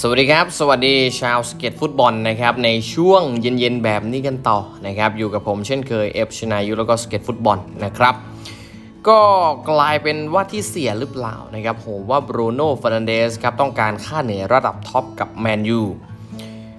สวัสดีครับ สวัสดีชาวสเก็ตฟุตบอลนะครับในช่วงเย็นๆแบบนี้กันต่อนะครับอยู่กับผมเช่นเคยเอฟชนายุแล้วก็สเก็ตฟุตบอลนะครับก็กลายเป็นว่าที่เสียหรือเปล่านะครับผมว่าบรูโน่ฟ r ร์นันเดสครับต้องการค่าเหนื่อยระดับท็อปกับแมนยู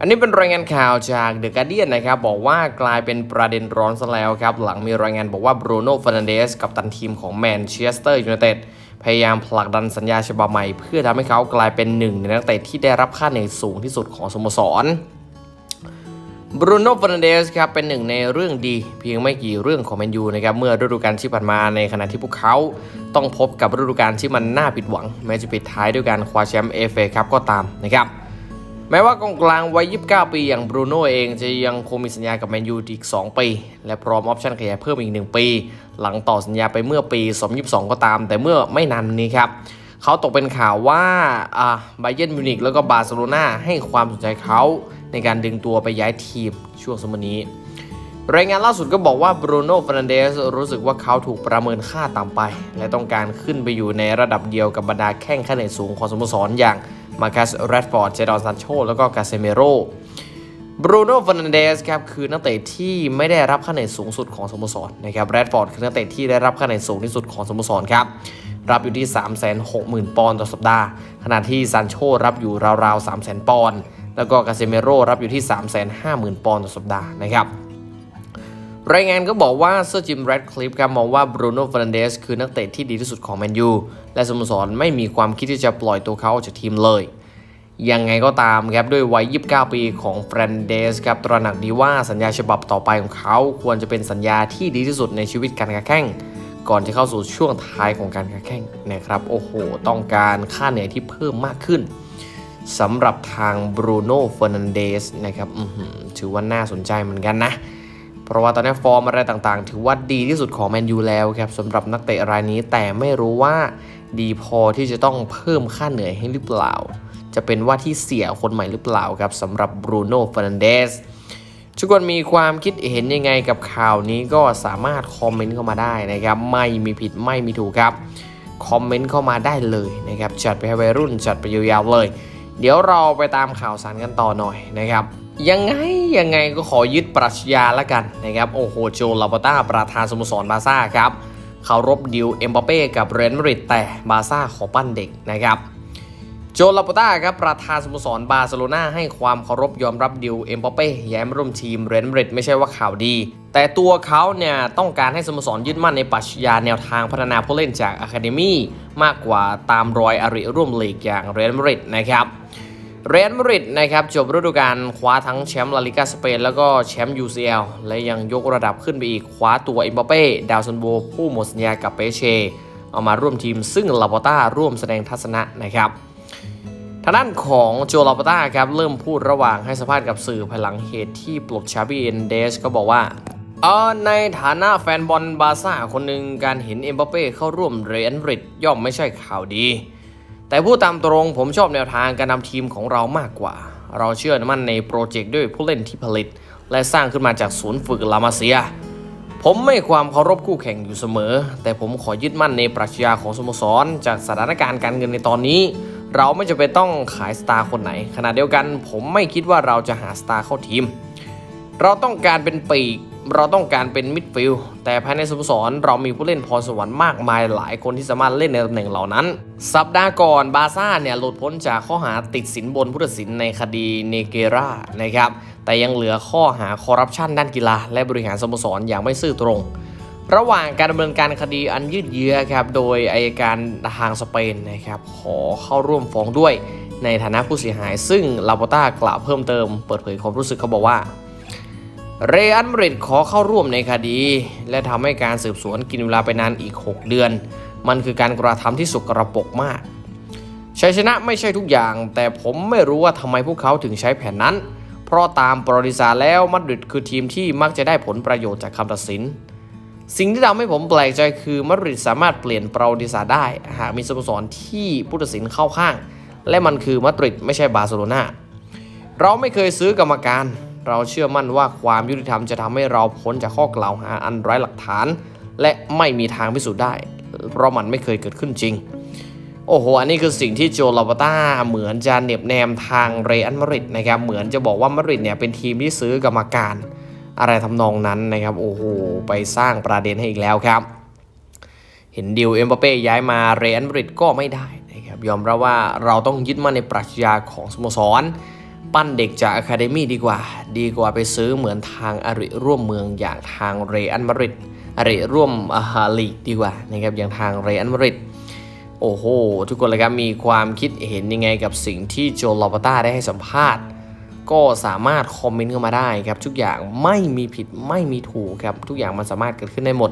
อันนี้เป็นรายงานข่าวจากเดอะการเดียนนะครับบอกว่ากลายเป็นประเด็นร้อนซะแล้วครับหลังมีรายงานบอกว่าบรูโน่ฟ r ร์นันเดสกับตันทีมของแมนเชสเตอร์ยูไนเต็ด พยายามผลักดันสัญญาฉบับใหม่ เพื่อทำให้เขากลายเป็นหนึ่งในนักเตะที่ได้รับค่าเหนื่อยสูงที่สุดของสโมสรบรูโน่ฟรนเดสครับเป็นหนึ่งในเรื่องดี เพียงไม่กี่เรื่องของแมนยูนะครับเมื่อฤดูกาลที่ผ่านมาในขณะที่พวกเขาต้องพบกับฤดูกาลที่มันน่าผิดหวัง แม้จะปิดท้ายด้วยการคว้าแชมป์เอฟเอครับก็ตามนะครับ แม้ว่ากองกลางวัย 29 ปีอย่างบรูโน่เองจะยังคงมีสัญญากับแมนยูอีก 2 ปี และพร้อมออปชั่นขยายเพิ่มอีก 1 ปี หลังต่อสัญญาไปเมื่อปี 2022 ก็ตาม แต่เมื่อไม่นานนี้ครับเขาตกเป็นข่าวว่าไบเยนมิวนิกแล้วก็บาร์เซโลนาให้ความสนใจเขาในการดึงตัวไปย้ายทีมช่วงสมัยนี้ รายงานล่าสุดก็บอกว่าบรูโน่ฟร์นันเดสรู้สึกว่าเขาถูกประเมินค่าต่ำไป และต้องการขึ้นไปอยู่ในระดับเดียวกับบรรดาแข้งค่าเหนื่อยสูงของสโมสรอย่าง มาคัสแรดฟอร์ด เจดอนซันโช แล้วก็กาเซเมโรบรูโน่ฟ r ร์นันเดสครับคือนักเตะที่ไม่ได้รับค่าเหนื่อยสูงสุดของสโมสรนะครับแรดฟอร์ดคือนักเตะที่ได้รับค่าเหนื่อยสูงที่สุดของสโมสรครับรับอยู่ที่ 360,000 ปอนด์ต่อสัปดาห์ ขณะที่ซันโชรับอยู่ราวๆ 300,000 ปอนด์แล้วก็กาเซเมโรรับอยู่ที่ 350,000 ปอนด์ต่อสัปดาห์นะครับ รายงานก็บอกว่าเซอร์จิมแรดคลิฟครับมองว่าบรูโน่ฟร์นันเดสคือนักเตะที่ดีที่สุดของแมนยูและสโมสรไม่มีความคิดที่จะปล่อยตัวเขาออกจากทีมเลย ยังไงก็ตามครับด้วยวัย 29 ปีของแฟรนเดสครับตระหนักดีว่าสัญญาฉบับต่อไปของเขาควรจะเป็นสัญญาที่ดีที่สุดในชีวิตการแข่งก่อนจะเข้าสู่ช่วงท้ายของการแข่งนะครับโอ้โห ต้องการค่าเหนื่อยที่เพิ่มมากขึ้นสำหรับทางบรูโน่เฟอร์นันเดสนะครับถือว่าน่าสนใจเหมือนกันนะ เพราะว่าตอนนี้ฟอร์มอะไรต่างๆ ถือว่าดีที่สุดของแมนยูแล้วครับสำหรับนักเตะรายนี้แต่ไม่รู้ว่าดีพอที่จะต้องเพิ่มค่าเหนื่อยให้หรือเปล่า จะเป็นว่าที่เสียคนใหม่หรือเปล่าครับสำหรับบรูโน่เฟอร์นันเดสทุกคนมีความคิดเห็นยังไงกับข่าวนี้ก็สามารถคอมเมนต์เข้ามาได้นะครับ ไม่มีผิดไม่มีถูกครับคอมเมนต์เข้ามาได้เลยนะครับจัดไปให้วัยรุ่นจัดไปยาวๆเลย เดี๋ยวเราไปตามข่าวสารกันต่อหน่อยนะครับ ยังไง ยังไงก็ขอยึดปรัชญาละกันนะครับ โอ้โหโจลาปต้าประธานสโมสรบาซ่าครับเคารพดิวเอ็มบัปเป้กับเรอัลมาริดแต่บาซ่าขอปั้นเด็กนะครับโจลาปต้าครับประธานสโมสรบาร์เซโลนาให้ความเคารพยอมรับดิวเอ็มบัปเป้ย้ายมาร่วมทีมเรอัลมาริดไม่ใช่ว่าข่าวดี แต่ตัวเขาเนี่ยต้องการให้สโมสรยึดมั่นในปรัชญาแนวทางพัฒนาผู้เล่นจากอะคาเดมี่มากกว่าตามรอยอริร่วมลีกอย่างเรอัลมาริดนะครับ เรอัลมาดริดนะครับจบฤดูกาลคว้าทั้งแชมป์ลาลิกาสเปนแล้วก็แชมป์ UCL และยังยกระดับขึ้นไปอีกคว้าตัวเอ็มบัปเป้ดาวซันโบผู้หมดสัญญากับเปเช่เอามาร่วมทีมซึ่งลาปอต้าร่วมแสดงทัศนะนะครับทางด้านของโจลาปต้าครับเริ่มพูดระหว่างให้สัมภาษณ์กับสื่อภายหลังเหตุที่ปลดชาบีเอนเดสก็บอกว่าเออในฐานะแฟนบอลบาร์ซ่าคนหนึ่งการเห็นเอ็มบัปเป้เข้าร่วมเรอัลมาดริดย่อมไม่ใช่ข่าวดี แต่พูดตามตรงผมชอบแนวทางการนำทีมของเรามากกว่า เราเชื่อมั่นในโปรเจกต์ด้วยผู้เล่นที่ผลิต และสร้างขึ้นมาจากศูนย์ฝึกลามาเซีย ผมไม่ความเคารพคู่แข่งอยู่เสมอ แต่ผมขอยึดมั่นในปรัชญาของสโมสร จากสถานการณ์การเงินในตอนนี้ เราไม่จะเป็นต้องขายสตาร์คนไหน ขณะเดียวกัน ผมไม่คิดว่าเราจะหาสตาร์เข้าทีม เราต้องการเป็นปีก เราต้องการเป็นมิดฟิลด์แต่ภายในสโมสรเรามีผู้เล่นพรสวรรค์มากมายหลายคนที่สามารถเล่นในตำแหน่งเหล่านั้น สัปดาห์ก่อนบาซ่าเนี่ยหลุดพ้นจากข้อหาติดสินบนผู้ตัดสินในคดีเนเกรานะครับแต่ยังเหลือข้อหาคอร์รัปชันด้านกีฬา และบริหารสโมสรอย่างไม่ซื่อตรง ระหว่างการดำเนินการคดีอันยืดเยื้อครับโดยอายการทางสเปนนะครับขอเข้าร่วมฟ้องด้วยในฐานะผู้เสียหาย ซึ่งลาโปต้ากล่าวเพิ่มเติมเปิดเผยความรู้สึกเขาบอกว่า เรอัลมาดริดขอเข้าร่วมในคดี และทำให้การสืบสวนกินเวลาไปนานอีก 6 เดือน มันคือการกระทำที่สุกระปกมาก ชัยชนะไม่ใช่ทุกอย่าง แต่ผมไม่รู้ว่าทำไมพวกเขาถึงใช้แผนนั้น เพราะตามประวัติศาสตร์แล้วมาดริดคือทีมที่มักจะได้ผลประโยชน์จากคำตัดสิน สิ่งที่ทำให้ผมแปลกใจคือมาดริดสามารถเปลี่ยนประวัติศาสตร์ได้ หากมีสโมสรที่ผู้ตัดสินเข้าข้าง และมันคือมาดริดไม่ใช่บาร์เซโลนาเราไม่เคยซื้อกรรมการ เราเชื่อมั่นว่าความยุติธรรมจะทำให้เราพ้นจากข้อกล่าวหาอันไร้หลักฐาน และไม่มีทางพิสูจน์ได้ เพราะมันไม่เคยเกิดขึ้นจริง โอ้โห อันนี้คือสิ่งที่โจลาปาต้าเหมือนจะเน็บแนมทางเรอัลมาริดนะครับ เหมือนจะบอกว่ามาริดเนี่ยเป็นทีมที่ซื้อกรรมการ อะไรทำนองนั้นนะครับ โอ้โห ไปสร้างประเด็นให้อีกแล้วครับ เห็นดิวเอ็มบเป้ย้ายมาเรอัลมาริดก็ไม่ได้นะครับ ยอมรับว่าเราต้องยึดมั่นในปรัชญาของสโมสร ปั้นเด็กจากอะคาเดมี่ดีกว่า ดีกว่าไปซื้อเหมือนทางอาริร่วมเมืองอย่างทางเรอัลมาริดอาริร่วมอาฮาลีกดีกว่านะครับอย่างทางเรอัลมาริดโอ้โห ทุกคนเลยครับมีความคิดเห็นยังไงกับสิ่งที่โจลาปต้าได้ให้สัมภาษณ์ ก็สามารถคอมเมนต์เข้ามาได้ครับ ทุกอย่างไม่มีผิดไม่มีถูกครับ ทุกอย่างมันสามารถเกิดขึ้นได้หมด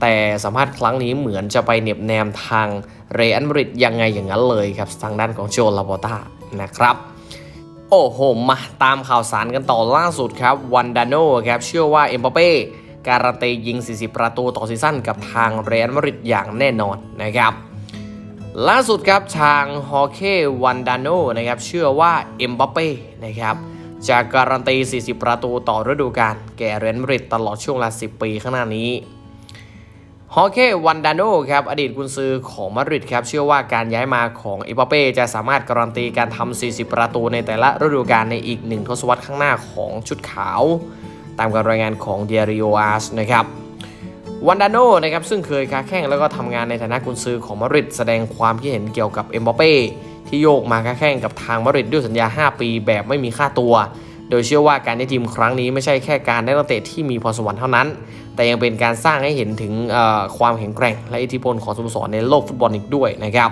แต่สัมภาษณ์ครั้งนี้เหมือนจะไปเหน็บแนมทางเรอัลมาริดยังไงอย่างนั้นเลยครับทางด้านของโจลาปต้านะครับ โอ้โห มาตามข่าวสารกันต่อล่าสุดครับวันดานโนครับเชื่อว่าเอ็มบัปเป้การันตียิง 40 ประตูต่อซีซั่นกับทางเรอัลมาดริดอย่างแน่นอนนะครับ ล่าสุดครับทางฮอเควันดานโนนะครับเชื่อว่าเอ็มบัปเป้นะครับจะการันตี 40 ประตูต่อฤดูกาลแก่เรอัลมาดริดตลอดช่วงเวลา10 ปีข้างหน้านี้ ฮอเควันดานโนครับอดีตกุนซือของมาดริดครับเชื่อว่าการย้ายมาของเอ็มบัปเป้จะสามารถการันตีการทำ 40 ประตูในแต่ละฤดูกาลในอีกหนึ่งทศวรรษข้างหน้าของชุดขาว ตามการรายงานของเดียริโออาร์สนะครับวันดานโนนะครับซึ่งเคยค้าแข่งแล้วก็ทำงานในฐานะกุนซือของมาดริดแสดงความคิดเห็นเกี่ยวกับเอ็มบัปเป้ที่โยกมาค้าแข่งกับทางมาดริดด้วยสัญญา 5 ปีแบบไม่มีค่าตัว โดยเชื่อว่าการได้ทีมครั้งนี้ไม่ใช่แค่การได้นักเตะที่มีพรสวรรค์เท่านั้น แต่ยังเป็นการสร้างให้เห็นถึงความแข็งแกร่ง และอิทธิพลของสโมสรในโลกฟุตบอลอีกด้วยนะครับ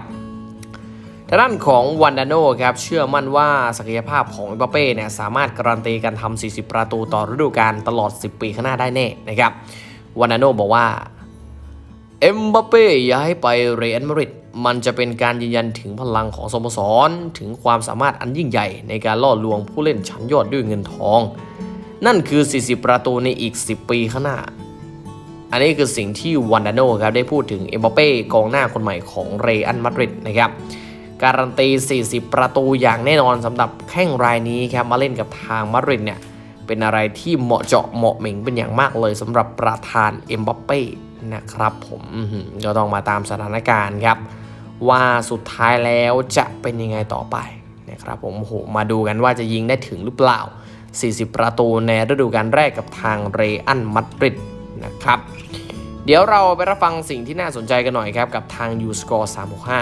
ทางด้านของวันดาโนครับเชื่อมั่นว่าศักยภาพของเอ็มบัปเป้เนี่ยสามารถการันตีการทำ 40 ประตูต่อฤดูกาลตลอด 10 ปีข้างหน้าได้แน่นะครับวันดาโนบอกว่าเอ็มบัปเป้ย้ายไปเรอัลมาดริด มันจะเป็นการยืนยันถึงพลังของสโมสร ถึงความสามารถอันยิ่งใหญ่ในการล่อลวงผู้เล่นชั้นยอดด้วยเงินทอง นั่นคือ 40 ประตูในอีก 10 ปีข้างหน้า อันนี้คือสิ่งที่วันดาโนครับได้พูดถึงเอ็มบัปเป้กองหน้าคนใหม่ของเรอัลมาดริดนะครับการันตี 40 ประตูอย่างแน่นอนสำหรับแข้งรายนี้ครับมาเล่นกับทางมาดริดเนี่ยเป็นอะไรที่เหมาะเจาะเหมาะเหม่งเป็นอย่างมากเลยสำหรับประธานเอ็มบัปเป้นะครับผมก็ต้องมาตามสถานการณ์ครับ ว่าสุดท้ายแล้วจะเป็นยังไงต่อไปนะครับผมโอ้โหมาดูกันว่าจะยิงได้ถึงหรือเปล่า 40 ประตูในฤดูกาลแรกกับทางเรอัลมาดริดนะครับ เดี๋ยวเราไปรับฟังสิ่งที่น่าสนใจกันหน่อยครับ กับทาง u s c o r e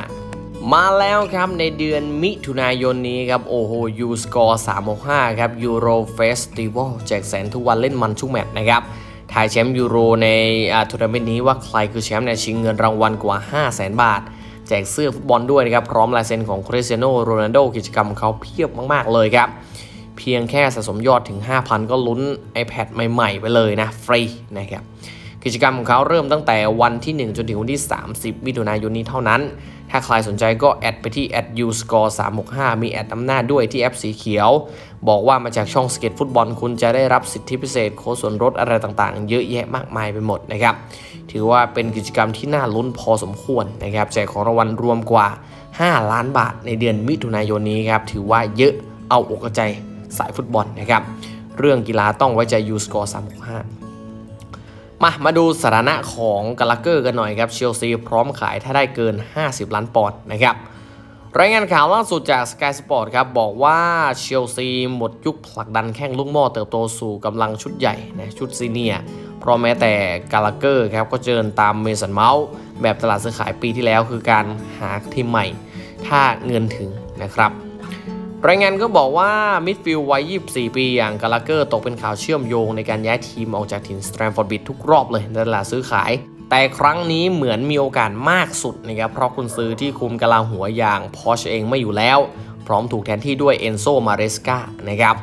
365 มาแล้วครับในเดือนมิถุนายนนี้ครับโอ้โห u s c o r e 365 ครับ Euro Festival แจกแสนทุกวันเล่นมันทุกแมตช์นะครับทายแชมป์ยูโรในอ่าทัวร์นาเมนต์นี้ว่าใครคือแชมป์เนี่ยชิงเงินรางวัลกว่า 5 0 0 0 0 0 บาท แจกเสื้อฟุตบอลด้วยนะครับ พร้อมลายเซ็นของคริสเตียโนโรนัลโดกิจกรรมเขาเพียบมากๆเลยครับ เพียงแค่สะสมยอดถึง 5,000 ก็ลุ้น iPad ใหม่ ๆ ไปเลยนะ ฟรีนะครับกิจกรรมของเขาเริ่มตั้งแต่วันที่ 1 จนถึงวันที่ 30 มิถุนายนนี้เท่านั้น ถ้าใครสนใจก็แอดไปที่ @uscore 365มีแอดนำหน้าด้วยที่แอปสีเขียว บอกว่ามาจากช่องสเก็ตฟุตบอลคุณจะได้รับสิทธิพิเศษ โค้ดส่วนลดอะไรต่างๆ เยอะแยะมากมายไปหมดนะครับ ถือว่าเป็นกิจกรรมที่น่าลุ้นพอสมควรนะครับแจกของรางวัลรวมกว่า 5 ล้านบาทในเดือนมิถุนายนนี้ครับถือว่าเยอะเอาอกใจสายฟุตบอลนะครับเรื่องกีฬาต้องไว้ใจ uscore 365 มา มาดูสถานะของกาลาเกอร์กันหน่อยครับเชลซีพร้อมขายถ้าได้เกิน 50 ล้านปอนด์นะครับ รายงานข่าวล่าสุดจาก Sky Sport ครับ บอกว่าเชลซีหมดยุคผลักดันแข้งลูกหม้อเติบโตสู่กำลังชุดใหญ่นะชุดซีเนียเพราะแม้แต่กาลาเกอร์ครับ ก็เจริญตามเมสันเมาส์แบบตลาดซื้อขายปีที่แล้วคือการหาทีมใหม่ ถ้าเงินถึงนะครับ รายงานก็บอกว่ามิดฟิลด์วัย 24 ปีอย่างกาลาเกอร์ตกเป็นข่าวเชื่อมโยงในการย้ายทีมออกจากถิ่นสแตรมฟอร์ดบิดทุกรอบเลยในตลาดซื้อขาย แต่ครั้งนี้เหมือนมีโอกาสมากสุดนะครับเพราะคุณซื้อที่คุมกลาหัวอย่างพอชเองไม่อยู่แล้ว พร้อมถูกแทนที่ด้วยเอนโซมาเรสกานะครับ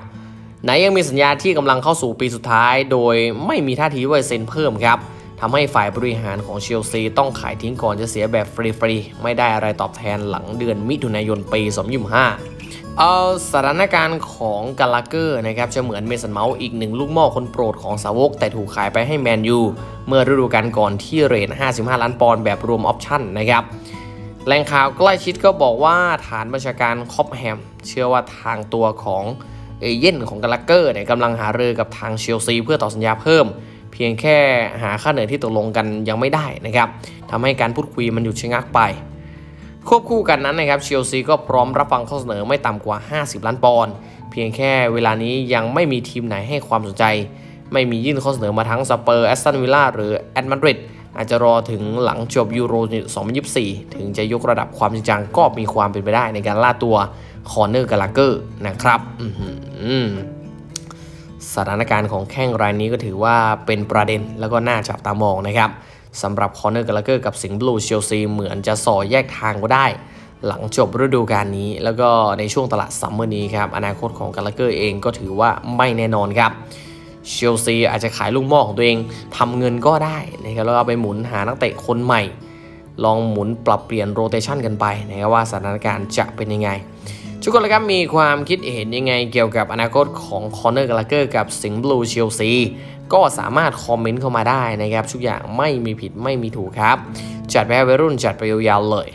ไหนยังมีสัญญาที่กำลังเข้าสู่ปีสุดท้าย โดยไม่มีท่าทีว่าจะเซ็นเพิ่มครับทำให้ฝ่ายบริหารของเชลซีต้องขายทิ้งก่อนจะเสียแบบฟรีๆไม่ได้อะไรตอบแทนหลังเดือนมิถุนายนปี2025 เอาสถานการณ์ของกาลาเกอร์นะครับจะเหมือนเมสันเมาส์อีกหนึ่งลูกหม้อคนโปรดของสาวก แต่ถูกขายไปให้แมนยูเมื่อฤดูกาลก่อนที่เรท 55 ล้านปอนด์แบบรวมออปชั่นนะครับแหล่งข่าวใกล้ชิดก็บอกว่าฐานบัญชาการคอปแฮมเชื่อว่าทางตัวของเอเย่นของกาลาเกอร์เนี่ยกำลังหารือกับทางเชลซีเพื่อต่อสัญญาเพิ่ม เพียงแค่หาค่าเหนื่อยที่ตกลงกันยังไม่ได้นะครับทำให้การพูดคุยมันหยุดชะงักไป ควบคู่กันนั้นนะครับเชลซีก็พร้อมรับฟังข้อเสนอไม่ต่ำกว่า 50 ล้านปอนด์เพียงแค่เวลานี้ยังไม่มีทีมไหนให้ความสนใจ ไม่มียื่นข้อเสนอมาทั้งสเปอร์แอสตันวิลล่าหรือแอตมาดริดอาจจะรอถึงหลังจบยูโร 2024 ถึงจะยกระดับความจริงจังก็มีความเป็นไปได้ในการล่าตัวคอร์เนอร์กาลาเกอร์นะครับสถานการณ์ของแข้งรายนี้ก็ถือว่าเป็นประเด็นแล้วก็น่าจับตามองนะครับ สำหรับคอเนอร์กาลาเกอร์กับสิงห์บลูเชลซีเหมือนจะส่อแยกทางก็ได้ หลังจบฤดูกาลนี้ แล้วก็ในช่วงตลาดซัมเมอร์นี้ครับอนาคตของกาลาเกอร์เองก็ถือว่าไม่แน่นอนครับเชลซีอาจจะขายลูกหม้อของตัวเองทำเงินก็ได้นะครับแล้วก็เอาไปหมุนหานักเตะคนใหม่ ลองหมุนปรับเปลี่ยนโรเตชันกันไปนะครับว่าสถานการณ์จะเป็นยังไง ทุกคนเลยครับมีความคิดเห็นยังไงเกี่ยวกับอนาคตของคอนเนอร์กาลาเกอร์กับสิงห์บลูเชลซี ก็สามารถคอมเมนต์เข้ามาได้นะครับ ทุกอย่างไม่มีผิดไม่มีถูกครับ จัดไปให้วัยรุ่นจัดไปยาวๆเลย